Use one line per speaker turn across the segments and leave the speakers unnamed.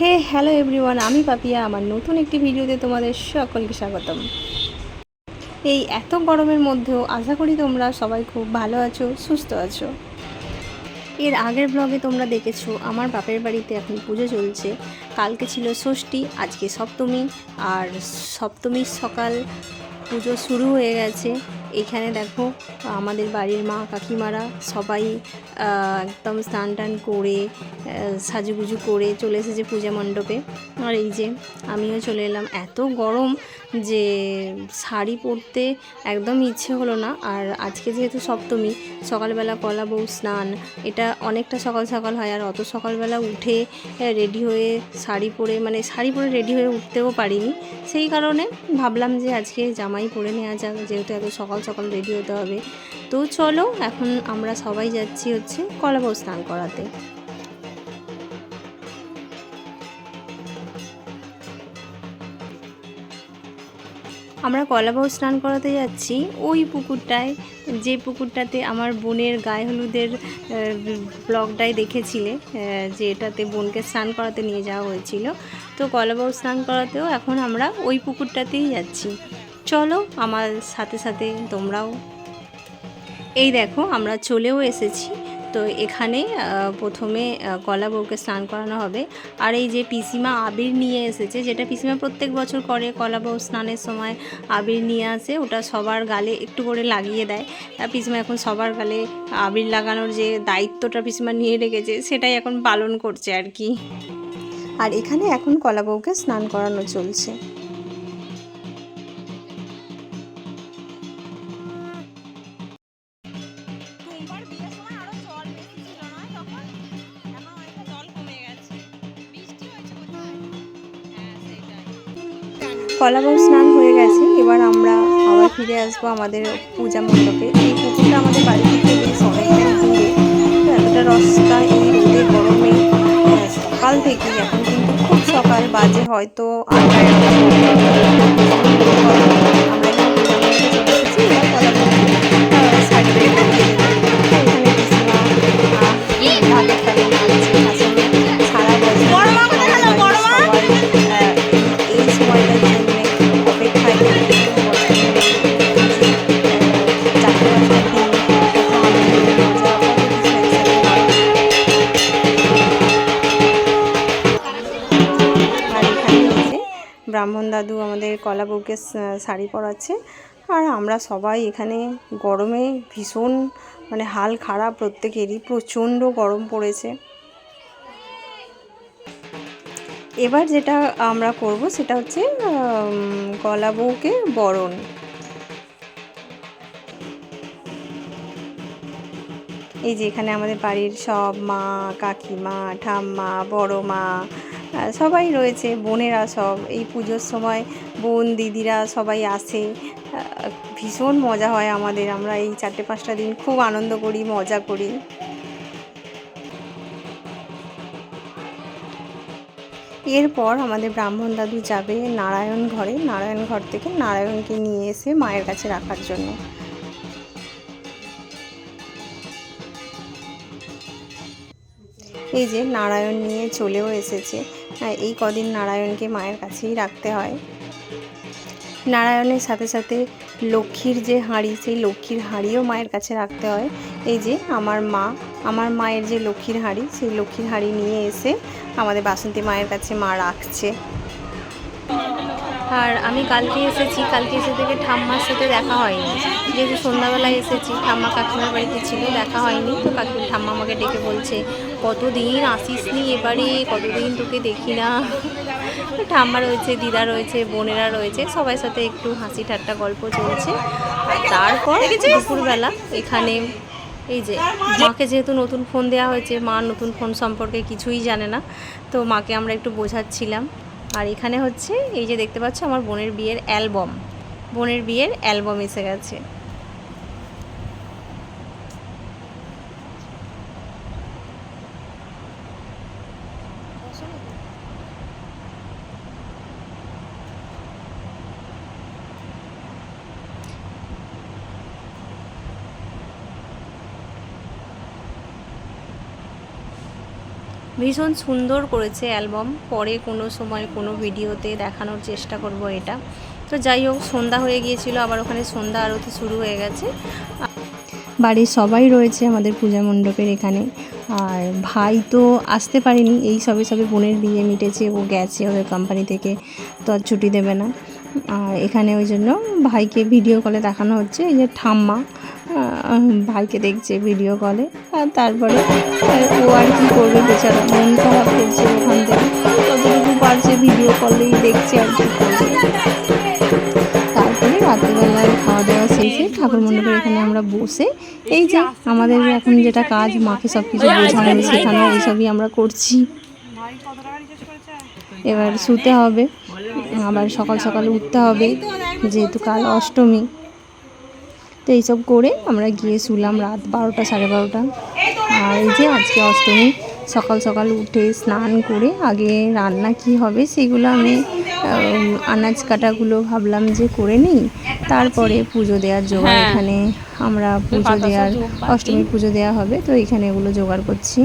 হে hello everyone আমি পাপিয়া, আমার নতুন একটি ভিডিওতে তোমাদের সকলকে স্বাগতম। এই এত গরমের মধ্যেও আশা করি তোমরা সবাই খুব ভালো আছো, সুস্থ আছো। এর আগের ব্লগে তোমরা দেখেছ, আমার বাপের বাড়িতে এখন পুজো চলছে। কালকে ছিল ষষ্ঠী, আজকে সপ্তমী, আর সপ্তমীর সকাল পুজো শুরু হয়ে গেছে। এখানে দেখো আমাদের বাড়ির মা কাকিমারা সবাই একদম স্নান টান করে সাজুগুজু করে চলে এসেছে পূজা মণ্ডপে। আর এই যে আমিও চলে এলাম। এত গরম যে শাড়ি পরতে একদম ইচ্ছে হলো না। আর আজকে যেহেতু সপ্তমী, সকালবেলা কলা বউ স্নান, এটা অনেকটা সকাল সকাল হয়। আর অত সকালবেলা উঠে রেডি হয়ে শাড়ি পরে মানে শাড়ি পরে রেডি হয়ে উঠতেও পারিনি। সেই কারণে ভাবলাম যে আজকে জামাই পরে নেওয়া যাক, যেহেতু এত সকাল সকাল রেডি হতে হবে। তো চলো, এখন আমরা সবাই যাচ্ছি হচ্ছে কলা বউ স্নান করাতে। আমরা কলাবাউ স্নান করাতে যাচ্ছি, ওই পুকুরটায়, যে পুকুরটাতে আমার বোনের গায়ে হলুদের ব্লগটাই দেখেছিলে যে এটাতে বোনকে স্নান করাতে নিয়ে যাওয়া হয়েছিল। তো কলাবাউ স্নান করাতেও এখন আমরা ওই পুকুরটাতেই যাচ্ছি। চলো আমার সাথে সাথে তোমরাও। এই দেখো, আমরা চলেও এসেছি। তো এখানে প্রথমে কলা বউকে স্নান করানো হবে। আর এই যে পিসিমা আবির নিয়ে এসেছে, যেটা পিসিমা প্রত্যেক বছর করে কলা বউ স্নানের সময়, আবির নিয়ে আসে, ওটা সবার গালে একটু করে লাগিয়ে দেয়। পিসিমা এখন সবার গালে আবির লাগানোর যে দায়িত্বটা পিসিমা নিয়ে রেখেছে, সেটাই এখন পালন করছে আর কি। আর এখানে এখন কলা বউকে স্নান করানো চলছে। কলাবাউ স্নান হয়ে গেছে, এবার আমরা আবার ফিরে আসব আমাদের পূজা মণ্ডপে। এই পুকুরটা আমাদের বাড়ি থেকে বেশ দূরে তো এতটা রসটা এই রোদে গরমে সকাল থেকে এখন কিন্তু খুব সকাল বাজে, হয়তো আমরা শাড়ি পরাচ্ছে। আর আমরা সবাই এখানে গরমে ভীষণ মানে হাল খারাপ প্রত্যেকেরই প্রচণ্ড গরম পড়েছে। এবার যেটা আমরা করব সেটা হচ্ছে গলা বউকে বরণ। এই যে এখানে আমাদের বাড়ির সব মা, কাকিমা, ঠাম্মা, বড় মা সবাই রয়েছে, বোনেরা সব। এই পুজোর সময় বোন, দিদিরা সবাই আসে। ভীষণ মজা হয় আমাদের। আমরা এই চারটে পাঁচটা দিন খুব আনন্দ করি, মজা করি। এরপর আমাদের ব্রাহ্মণ দাদু যাবে নারায়ণ ঘরে। নারায়ণ ঘর থেকে নারায়ণকে নিয়ে এসে মায়ের কাছে রাখার জন্য। এই যে নারায়ণ নিয়ে চলেও এসেছে। হ্যাঁ, এই কদিন নারায়ণকে মায়ের কাছেই রাখতে হয়। নারায়ণের সাথে সাথে লক্ষ্মীর যে হাঁড়ি সেই লক্ষ্মীর হাঁড়িও মায়ের কাছে রাখতে হয়। এই যে আমার মা আমার মায়ের যে লক্ষ্মীর হাঁড়ি সেই লক্ষ্মীর হাঁড়ি নিয়ে এসে আমাদের বাসন্তী মায়ের কাছে মা রাখছে। আর আমি কালকে এসেছি, কালকে এসে থেকে ঠাম্মার সাথে দেখা হয়নি। যেহেতু সন্ধ্যাবেলায় এসেছি, ঠাম্মা কাকিমার বাড়িতে ছিল, দেখা হয়নি। তো কাকি, ঠাম্মা আমাকে ডেকে বলছে, কতদিন আসিস নি এবারে? কতদিন তোকে দেখি না? ঠাম্মা রয়েছে, দিদা রয়েছে, বোনেরা রয়েছে, সবার সাথে একটু হাসি ঠাট্টা গল্প চলছে। আর তারপর দুপুরবেলা এখানে এই যে, মাকে যেহেতু নতুন ফোন দেওয়া হয়েছে, মা নতুন ফোন সম্পর্কে কিছুই জানে না। তো মাকে আমরা একটু বোঝাচ্ছিলাম। আর এখানে হচ্ছে, এই যে দেখতে পাচ্ছ আমার বোনের বিয়ের অ্যালবাম। বোনের বিয়ের অ্যালবাম এসে গেছে। ভীষণ সুন্দর করেছে অ্যালবাম। পরে কোনো সময় কোনো ভিডিওতে দেখানোর চেষ্টা করব এটা। তো যাই হোক, সন্ধ্যা হয়ে গিয়েছিল, আবার ওখানে সন্ধ্যা আরতি শুরু হয়ে গেছে। বাড়ির সবাই রয়েছে আমাদের পূজা মণ্ডপের এখানে। আর ভাই তো আসতে পারেনি, এই সবে সবে বোনের বিয়ে মিটেছে, ও গেছে ওদের কোম্পানি থেকে, তো আর ছুটি দেবে না। আর এখানে ওই জন্য ভাইকে ভিডিও কলে দেখানো হচ্ছে, এই যে ঠাম্মা। ভাইকে দেখছে ভিডিও কলে আর তারপরে ও আর কি করবে বেচারা? মন খারাপ করছে ওখান থেকে। যতটুকু পারছে ভিডিও কলেই দেখছে আর কি করবে। তারপরে রাত্রিবেলায় খাওয়া দাওয়া শেষে ঠাকুর মণ্ডপের এখানে আমরা বসে এই যে আমাদের এখন যেটা কাজ মাকে সব কিছু বোঝানো শেখানো এইসবই আমরা করছি? এবার শুতে হবে। আবার সকাল সকাল উঠতে হবে। যেহেতু কাল অষ্টমী তো এইসব করে আমরা গিয়ে শুলাম রাত বারোটা সাড়ে বারোটা। আর এই যে আজকে অষ্টমী সকাল সকাল উঠে স্নান করে আগে রান্না কি হবে সেগুলো আমি আনাজ কাটাগুলো ভাবলাম যে করে নিই। তারপরে পুজো দেওয়ার জোগাড়
হ্যাঁ।
এখানে আমরা পুজো দেওয়ার অষ্টমী পুজো দেওয়া হবে তো এখানে এগুলো জোগাড় করছি।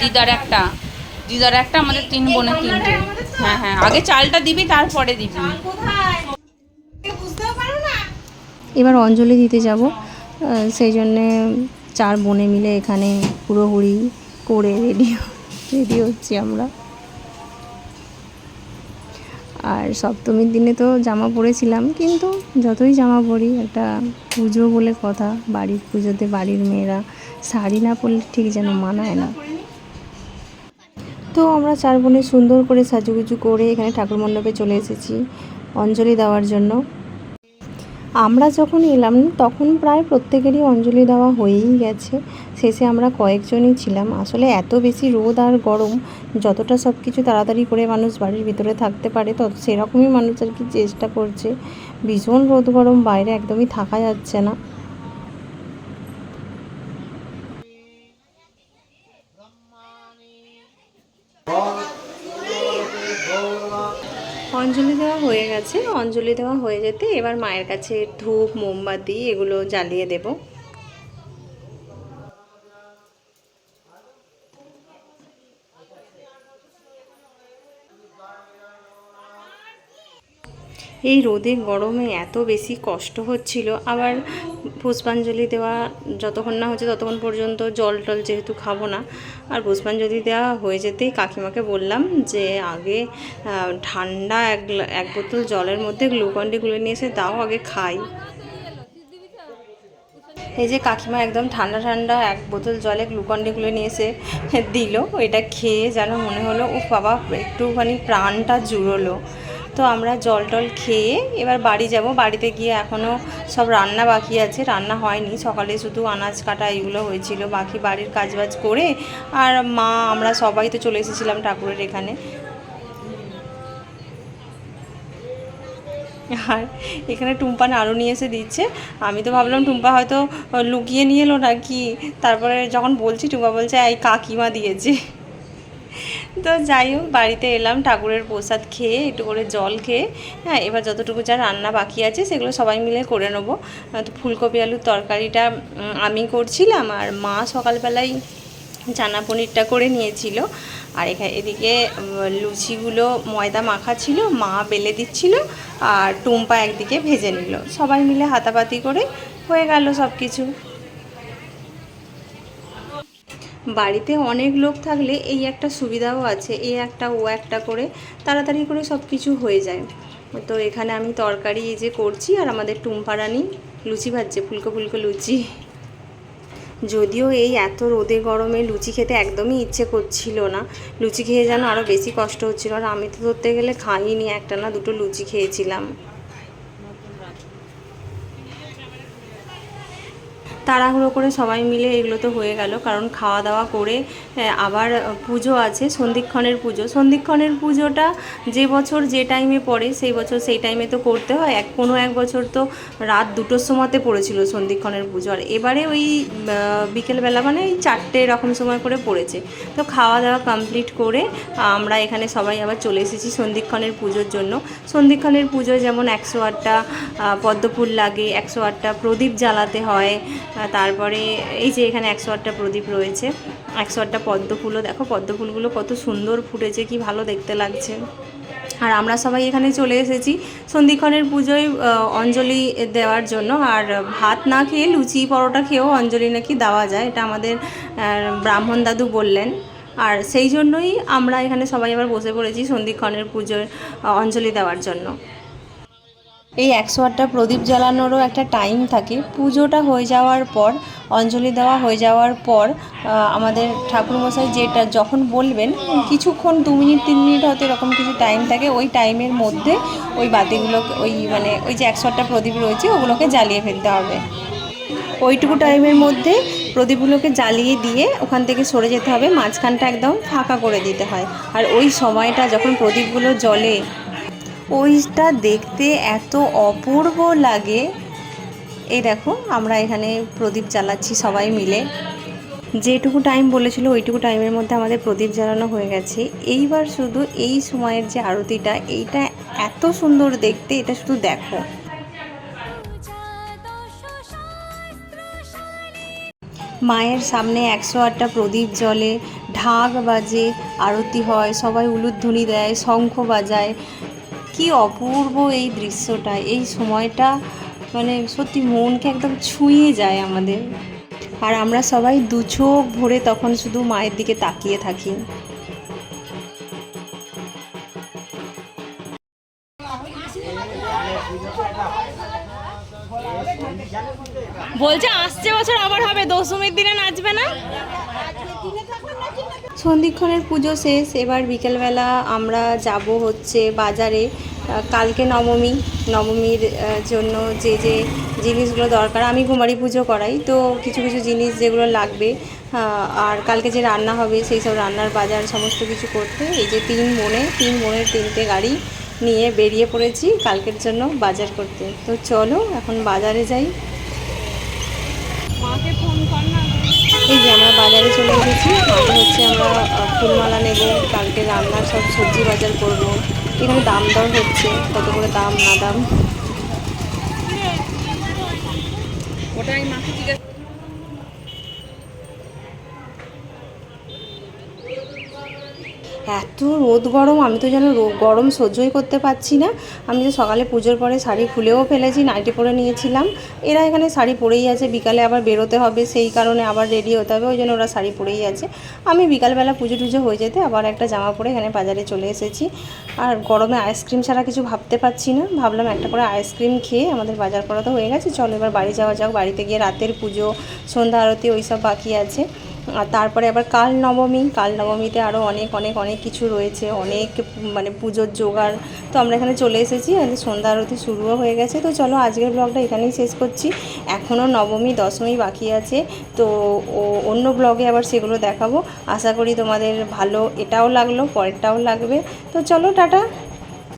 দিদার একটা দিদার একটা আমাদের তিন বোনের তিনটে। হ্যাঁ হ্যাঁ আগে চালটা দিবি তারপরে দিবি।
এবার অঞ্জলি দিতে যাব। সেই জন্যে চার বোনে মিলে এখানে পুরোপুরি করে রেডি রেডি হচ্ছি আমরা। আর সপ্তমীর দিনে তো জামা পরেছিলাম, কিন্তু যতই জামা পরি, একটা পুজো বলে কথা, বাড়ির পুজোতে বাড়ির মেয়েরা শাড়ি না পরলে ঠিক যেন মানায় না। তো আমরা চার বোনে সুন্দর করে সাজুগুজু করে এখানে ঠাকুর মণ্ডপে চলে এসেছি অঞ্জলি দেওয়ার জন্য। আমরা যখন এলাম, তখন প্রায় প্রত্যেকেরই অঞ্জলি দেওয়া হয়েই গেছে। শেষে আমরা কয়েকজনই ছিলাম। আসলে এত বেশি রোদ আর গরম, যতটা সব কিছু তাড়াতাড়ি করে মানুষ বাড়ির ভিতরে থাকতে পারে, তত সেরকমই মানুষ আর কি চেষ্টা করছে। ভীষণ রোদ গরম, বাইরে একদমই থাকা যাচ্ছে না অঞ্জলি দেওয়া হয়ে গেছে অঞ্জলি দেওয়া হয়ে যেতে এবার মায়ের কাছে ধূপ মোমবাতি এগুলো জ্বালিয়ে দেব। এই রোদে গরমে এত বেশি কষ্ট হচ্ছিল। আবার পুষ্পাঞ্জলি দেওয়া যতক্ষণ না হচ্ছে ততক্ষণ পর্যন্ত জল টল যেহেতু খাব না। আর পুষ্পাঞ্জলি দেওয়া হয়ে যেতেই কাকিমাকে বললাম যে, আগে ঠান্ডা এক এক বোতল জলের মধ্যে গ্লুকন্ডি গুলে নিয়ে এসে দাও, আগে খাই। এই যে কাকিমা একদম ঠান্ডা ঠান্ডা এক বোতল জলে গ্লুকন্ডি গুলে নিয়ে এসে দিল। এটা খেয়ে যেন মনে হলো ও বাবা, একটুখানি প্রাণটা জুড়লো। তো আমরা জল টল খেয়ে এবার বাড়ি যাব। বাড়িতে গিয়ে এখনও সব রান্না বাকি আছে। রান্না হয়নি। সকালে শুধু আনাজ কাটা এগুলো হয়েছিল। বাকি বাড়ির কাজবাজ করে আর মা, আমরা সবাই তো চলে এসেছিলাম ঠাকুরের এখানে। আর এখানে টুম্পা নাড়ু নিয়ে এসে দিচ্ছে। আমি তো ভাবলাম টুম্পা হয়তো লুকিয়ে নিয়ে এলো নাকি? তারপরে যখন বলছি, টুম্পা বলছে, এই কাকিমা দিয়েছে। তো যাই হোক, বাড়িতে এলাম, ঠাকুরের প্রসাদ খেয়ে একটু করে জল খেয়ে। হ্যাঁ এবার যতটুকু যা রান্না বাকি আছে সেগুলো সবাই মিলে করে নেব। তো ফুলকপি আলুর তরকারিটা আমি করছিলাম আর মা সকালবেলায় চানা পনিরটা করে নিয়েছিল। আর এখানে এদিকে লুচিগুলো ময়দা মাখা ছিল, মা বেলে দিচ্ছিল আর টুম্পা একদিকে ভেজে নিল। সবাই মিলে হাতাপাতি করে হয়ে গেল সব কিছু বাড়িতে অনেক লোক থাকলে এই একটা সুবিধাও আছে, এই একটা, ও একটা করে তাড়াতাড়ি করে সব কিছু হয়ে যায়। তো এখানে আমি তরকারি এই যে করছি আর আমাদের টুম্পারানি লুচি ভাজছে, ফুলকো ফুলকো লুচি। যদিও এই এত রোদে গরমে লুচি খেতে একদমই ইচ্ছে করছিল না, লুচি খেয়ে যেন আরও বেশি কষ্ট হচ্ছিল। আর আমি তো ধরতে গেলে খাইনি, একটা না দুটো লুচি খেয়েছিলাম। তাড়াহুড়ো করে সবাই মিলে এগুলো তো হয়ে গেল। কারণ খাওয়া দাওয়া করে আবার পুজো আছে, সন্ধিক্ষণের পুজো। সন্ধিক্ষণের পুজোটা যে বছর যে টাইমে পড়ে, সেই বছর সেই টাইমে তো করতে হয়। এক, কোনো এক বছর তো রাত দুটোর সময়তে পড়েছিল সন্ধিক্ষণের পুজো। আর এবারে ওই বিকেলবেলা মানে ওই চারটে এরকম সময় করে পড়েছে। তো খাওয়া দাওয়া কমপ্লিট করে, আমরা এখানে সবাই আবার চলে এসেছি সন্ধিক্ষণের পুজোর জন্য। সন্ধিক্ষণের পুজো যেমন একশো আটটা পদ্মফুল লাগে, একশো আটটা প্রদীপ জ্বালাতে হয় তারপরে এই যে এখানে একশো আটটা প্রদীপ রয়েছে একশো আটটা পদ্ম ফুলও দেখো পদ্ম ফুলগুলো কত সুন্দর ফুটেছে, কি ভালো দেখতে লাগছে। আর আমরা সবাই এখানে চলে এসেছি সন্ধিক্ষণের পুজোয় অঞ্জলি দেওয়ার জন্য। আর ভাত না খেয়ে লুচি পরোটা খেয়েও অঞ্জলি নাকি দেওয়া যায়, এটা আমাদের ব্রাহ্মণ দাদু বললেন। আর সেই জন্যই আমরা এখানে সবাই আবার বসে পড়েছি সন্ধিক্ষণের পুজোর অঞ্জলি দেওয়ার জন্য। এই একশো আটটা প্রদীপ জ্বালানোরও একটা টাইম থাকে। পুজোটা হয়ে যাওয়ার পর, অঞ্জলি দেওয়া হয়ে যাওয়ার পর আমাদের ঠাকুরমশাই যেটা যখন বলবেন, কিছুক্ষণ দু মিনিট, তিন মিনিট হয়তো এরকম কিছু টাইম থাকে, ওই টাইমের মধ্যে ওই বাতিগুলোকে, ওই মানে ওই যে একশো আটটা প্রদীপ রয়েছে, ওগুলোকে জ্বালিয়ে ফেলতে হবে। ওইটুকু টাইমের মধ্যে প্রদীপগুলোকে জ্বালিয়ে দিয়ে ওখান থেকে সরে যেতে হবে, মাঝখানটা একদম ফাঁকা করে দিতে হয়। আর ওই সময়টা যখন প্রদীপগুলো জ্বলে ওইটা দেখতে এত অপূর্ব লাগে। এই দেখো, আমরা এখানে প্রদীপ জ্বালাচ্ছি সবাই মিলে। যেটুকু টাইম বলেছিল, ওইটুকু টাইমের মধ্যে আমাদের প্রদীপ জ্বালানো হয়ে গেছে। এইবার শুধু এই সময়ের যে আরতিটা, এইটা এত সুন্দর দেখতে, এটা শুধু দেখো। মায়ের সামনে একশো আটটা প্রদীপ জ্বলে, ঢাক বাজে, আরতি হয়, সবাই উলুধ্বনি দেয়, শঙ্খ বাজায়। কি অপূর্ব এই দৃশ্যটা, এই সময়টা মানে সত্যি মনকে একদম ছুঁয়ে যায় আমাদের। আর আমরা সবাই দু চোখ ভরে তখন শুধু মায়ের দিকে তাকিয়ে থাকি।
বলছে, আসছে বছর, আবার হবে, দশমীর দিনে নাচবে না?
সন্ধিক্ষণের পুজো শেষ, এবার বিকেলবেলা আমরা যাব হচ্ছে বাজারে। কালকে নবমী, নবমীর জন্য যে যে জিনিসগুলো দরকার, আমি কুমারী পুজো করাই, তো কিছু কিছু জিনিস যেগুলো লাগবে আর কালকে যে রান্না হবে সেই সব রান্নার বাজার সমস্ত কিছু করতে, এই যে তিন বোনে তিন বোনের তিনটে গাড়ি নিয়ে বেরিয়ে পড়েছি কালকের জন্য বাজার করতে। তো চলো, এখন বাজারে যাই।
মাকে ফোন কর না
এই যে আমরা বাজারে চলে এসেছি তারপর হচ্ছে আমরা ফুলমালা নেব, কালকে রান্নার সব সবজি বাজার করব। এখানে দাম দর হচ্ছে, কত করে দাম, না দাম?
ওটাই
এত রোদ গরম, আমি তো যেন গরম সহ্যই করতে পারছি না। আমি যে সকালে পুজোর পরে শাড়ি খুলেও ফেলেছি, নাইটি পরে নিয়েছিলাম। এরা এখানে শাড়ি পরেই আছে, বিকালে আবার বেরোতে হবে, সেই কারণে আবার রেডি হতে হবে, ওই জন্য ওরা শাড়ি পরেই আছে। আমি বিকালবেলা পুজো টুজো হয়ে যেতে আবার একটা জামা পরে এখানে বাজারে চলে এসেছি। আর গরমে আইসক্রিম ছাড়া কিছু ভাবতে পারছি না। ভাবলাম একটা করে আইসক্রিম খেয়ে আমাদের বাজার করা তো হয়ে গেছে, চলো এবার বাড়ি যাওয়া যাক। বাড়িতে গিয়ে রাতের পুজো, সন্ধ্যা আরতি ওই সব বাকি আছে। আর তারপরে আবার কাল নবমী কাল নবমীতে আরও অনেক অনেক অনেক কিছু রয়েছে, অনেক মানে পুজোর জোগাড়। তো আমরা এখানে চলে এসেছি আর সন্ধ্যা আরতি শুরুও হয়ে গেছে। তো চলো আজকের ব্লগটা এখানেই শেষ করছি। এখনও নবমী, দশমী বাকি আছে। তো অন্য ব্লগে আবার সেগুলো দেখাবো। আশা করি তোমাদের ভালো এটাও লাগল, পরেরটাও লাগবে। তো চলো টাটা।